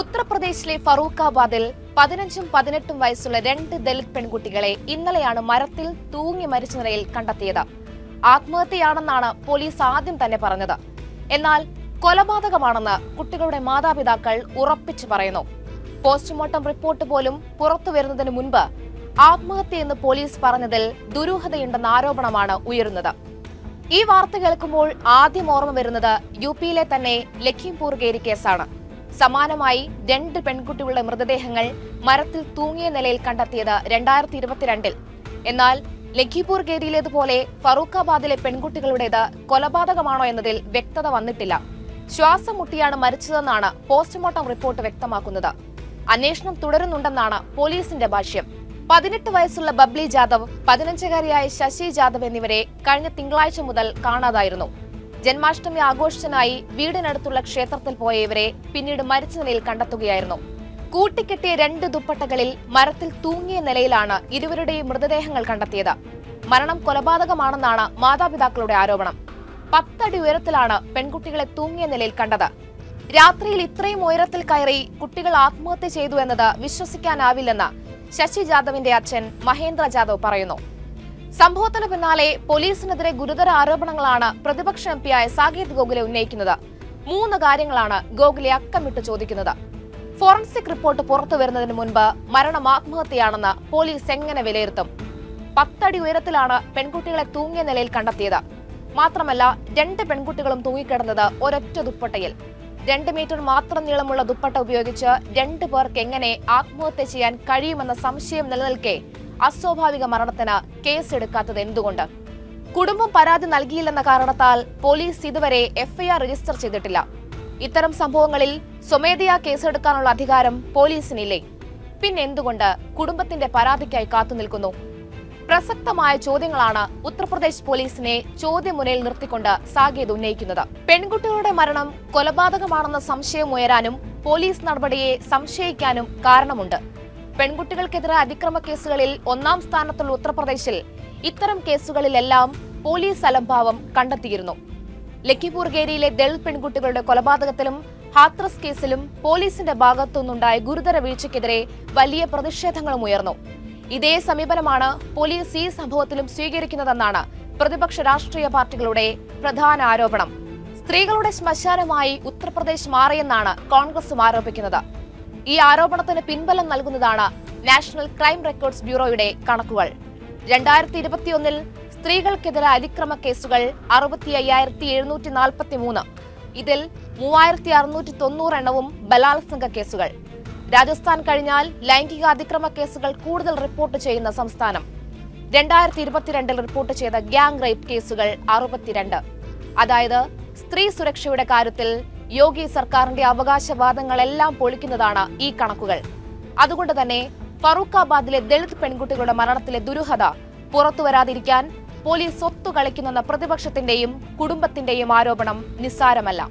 ഉത്തർപ്രദേശിലെ ഫറൂഖാബാദിൽ പതിനഞ്ചും പതിനെട്ടും വയസ്സുള്ള രണ്ട് ദലിത് പെൺകുട്ടികളെ ഇന്നലെയാണ് മരത്തിൽ തൂങ്ങി മരിച്ച നിലയിൽ കണ്ടെത്തിയത്. ആത്മഹത്യയാണെന്നാണ് പോലീസ് ആദ്യം തന്നെ പറഞ്ഞത്. എന്നാൽ കൊലപാതകമാണെന്ന് കുട്ടികളുടെ മാതാപിതാക്കൾ ഉറപ്പിച്ചു പറയുന്നു. പോസ്റ്റ്മോർട്ടം റിപ്പോർട്ട് പോലും പുറത്തു വരുന്നതിന് മുൻപ് ആത്മഹത്യയെന്ന് പോലീസ് പറഞ്ഞതിൽ ദുരൂഹതയുണ്ടെന്ന ആരോപണമാണ് ഉയരുന്നത്. ഈ വാർത്ത കേൾക്കുമ്പോൾ ആദ്യം ഓർമ്മ വരുന്നത് യു പിയിലെ തന്നെ ലഖിംപൂർ ഗേരി കേസാണ്. സമാനമായി രണ്ട് പെൺകുട്ടികളുടെ മൃതദേഹങ്ങൾ മരത്തിൽ തൂങ്ങിയ നിലയിൽ കണ്ടെത്തിയത് രണ്ടായിരത്തി ഇരുപത്തിരണ്ടിൽ എന്നാൽ ലഖിപൂർ ഗേരിയിലേതുപോലെ ഫറൂഖാബാദിലെ പെൺകുട്ടികളുടേത് കൊലപാതകമാണോ എന്നതിൽ വ്യക്തത വന്നിട്ടില്ല. ശ്വാസം മുട്ടിയാണ് മരിച്ചതെന്നാണ് പോസ്റ്റ്മോർട്ടം റിപ്പോർട്ട് വ്യക്തമാക്കുന്നത്. അന്വേഷണം തുടരുന്നുണ്ടെന്നാണ് പോലീസിന്റെ ഭാഷ്യം. പതിനെട്ട് വയസ്സുള്ള ബബ്ലി ജാദവ് പതിനഞ്ചുകാരിയായ ശശി ജാദവ് എന്നിവരെ കഴിഞ്ഞ തിങ്കളാഴ്ച മുതൽ കാണാതായിരുന്നു. ജന്മാഷ്ടമി ആഘോഷത്തിനായി വീടിനടുത്തുള്ള ക്ഷേത്രത്തിൽ പോയ ഇവരെ പിന്നീട് മരിച്ച നിലയിൽ കണ്ടെത്തുകയായിരുന്നു. കൂട്ടിക്കെട്ടിയ രണ്ട് ദുപ്പട്ടകളിൽ മരത്തിൽ തൂങ്ങിയ നിലയിലാണ് ഇരുവരുടെയും മൃതദേഹങ്ങൾ കണ്ടെത്തിയത്. മരണം കൊലപാതകമാണെന്നാണ് മാതാപിതാക്കളുടെ ആരോപണം. പത്തടി ഉയരത്തിലാണ് പെൺകുട്ടികളെ തൂങ്ങിയ നിലയിൽ കണ്ടത്. രാത്രിയിൽ ഇത്രയും ഉയരത്തിൽ കയറി കുട്ടികൾ ആത്മഹത്യ ചെയ്തു എന്നത് വിശ്വസിക്കാനാവില്ലെന്ന് ശശി ജാദവിന്റെ അച്ഛൻ മഹേന്ദ്ര ജാദവ് പറയുന്നു. സംഭവത്തിന് പിന്നാലെ പോലീസിനെതിരെ ഗുരുതര ആരോപണങ്ങളാണ് പ്രതിപക്ഷ എം പിയായ സാകേത് ഗോഖലെ ഉന്നയിക്കുന്നത്. മൂന്ന് കാര്യങ്ങളാണ് ഗോഖലെ അക്കമിട്ട് ചോദിക്കുന്നത്. ഫോറൻസിക് റിപ്പോർട്ട് പുറത്തു വരുന്നതിന് മുൻപ് മരണം ആത്മഹത്യയാണെന്ന് പോലീസ് എങ്ങനെ വിലയിരുത്തും? പത്തടി ഉയരത്തിലാണ് പെൺകുട്ടികളെ തൂങ്ങിയ നിലയിൽ കണ്ടെത്തിയത്. മാത്രമല്ല രണ്ട് പെൺകുട്ടികളും തൂങ്ങിക്കിടന്നത് ഒരൊറ്റ ദുപ്പട്ടയിൽ. രണ്ട് മീറ്റർ മാത്രം നീളമുള്ള ദുപ്പട്ട ഉപയോഗിച്ച് രണ്ടു പേർക്ക് എങ്ങനെ ആത്മഹത്യ ചെയ്യാൻ കഴിയുമെന്ന സംശയം നിലനിൽക്കെ അസ്വാഭാവിക മരണത്തിന് കേസെടുക്കാത്തത് എന്തുകൊണ്ട്? കുടുംബം പരാതി നൽകിയില്ലെന്ന കാരണത്താൽ പോലീസ് ഇതുവരെ എഫ്ഐആർ രജിസ്റ്റർ ചെയ്തിട്ടില്ല. ഇത്തരം സംഭവങ്ങളിൽ സ്വമേധയാ കേസെടുക്കാനുള്ള അധികാരം പോലീസിനില്ലേ? പിന്നെന്തുകൊണ്ട് കുടുംബത്തിന്റെ പരാതിക്കായി കാത്തുനിൽക്കുന്നു പ്രസക്തമായ ചോദ്യങ്ങളാണ് ഉത്തർപ്രദേശ് പോലീസിനെ ചോദ്യമുനയിൽ നിർത്തിക്കൊണ്ട് സാകേത് ഉന്നയിക്കുന്നത്. പെൺകുട്ടികളുടെ മരണം കൊലപാതകമാണെന്ന സംശയം ഉയരാനും പോലീസ് നടപടിയെ സംശയിക്കാനും കാരണമുണ്ട്. പെൺകുട്ടികൾക്കെതിരെ അതിക്രമ കേസുകളിൽ ഒന്നാം സ്ഥാനത്തുള്ള ഉത്തർപ്രദേശിൽ ഇത്തരം കേസുകളിലെല്ലാം പോലീസ് അലംഭാവം കണ്ടെത്തിയിരുന്നു. ലഖിപൂർ ഗേരിയിലെ ദളിത് പെൺകുട്ടികളുടെ കൊലപാതകത്തിലും ഹാത്രസ് കേസിലും പോലീസിന്റെ ഭാഗത്തുനിന്നുണ്ടായ ഗുരുതര വീഴ്ചയ്ക്കെതിരെ വലിയ പ്രതിഷേധങ്ങളും ഉയർന്നു. ഇതേ സമീപനമാണ് പോലീസ് ഈ സംഭവത്തിലും സ്വീകരിക്കുന്നതെന്നാണ് പ്രതിപക്ഷ രാഷ്ട്രീയ പാർട്ടികളുടെ പ്രധാന ആരോപണം. സ്ത്രീകളുടെ ശ്മശാനമായി ഉത്തർപ്രദേശ് മാറിയെന്നാണ് കോൺഗ്രസും ആരോപിക്കുന്നത്. ഈ ആരോപണത്തിന് പിൻബലം നൽകുന്നതാണ് നാഷണൽ ക്രൈം റെക്കോർഡ്സ് ബ്യൂറോയുടെ കണക്കുകൾ. രണ്ടായിരത്തി ഇരുപത്തിയൊന്നിൽ സ്ത്രീകൾക്കെതിരെ അതിക്രമ കേസുകൾ അറുപത്തി അയ്യായിരത്തി എഴുന്നൂറ്റി നാൽപ്പത്തി മൂന്ന് ഇതിൽ മൂവായിരത്തി അറുന്നൂറ്റി തൊണ്ണൂറ് എണ്ണവും ബലാത്സംഗ കേസുകൾ. രാജസ്ഥാൻ കഴിഞ്ഞാൽ ലൈംഗിക അതിക്രമ കേസുകൾ കൂടുതൽ റിപ്പോർട്ട് ചെയ്യുന്ന സംസ്ഥാനം. രണ്ടായിരത്തി ഇരുപത്തിരണ്ടിൽ റിപ്പോർട്ട് ചെയ്ത ഗ്യാങ് റേപ്പ് കേസുകൾ അറുപത്തിരണ്ട്. അതായത് സ്ത്രീ സുരക്ഷയുടെ കാര്യത്തിൽ യോഗി സർക്കാരിന്റെ അവകാശവാദങ്ങളെല്ലാം പൊളിക്കുന്നതാണ് ഈ കണക്കുകൾ. അതുകൊണ്ട് തന്നെ ഫറൂഖാബാദിലെ ദളിത് പെൺകുട്ടികളുടെ മരണത്തിലെ ദുരൂഹത പുറത്തുവരാതിരിക്കാൻ പോലീസ് ഒത്തുകളിക്കുന്നെന്ന പ്രതിപക്ഷത്തിന്റെയും കുടുംബത്തിന്റെയും ആരോപണം നിസ്സാരമല്ല.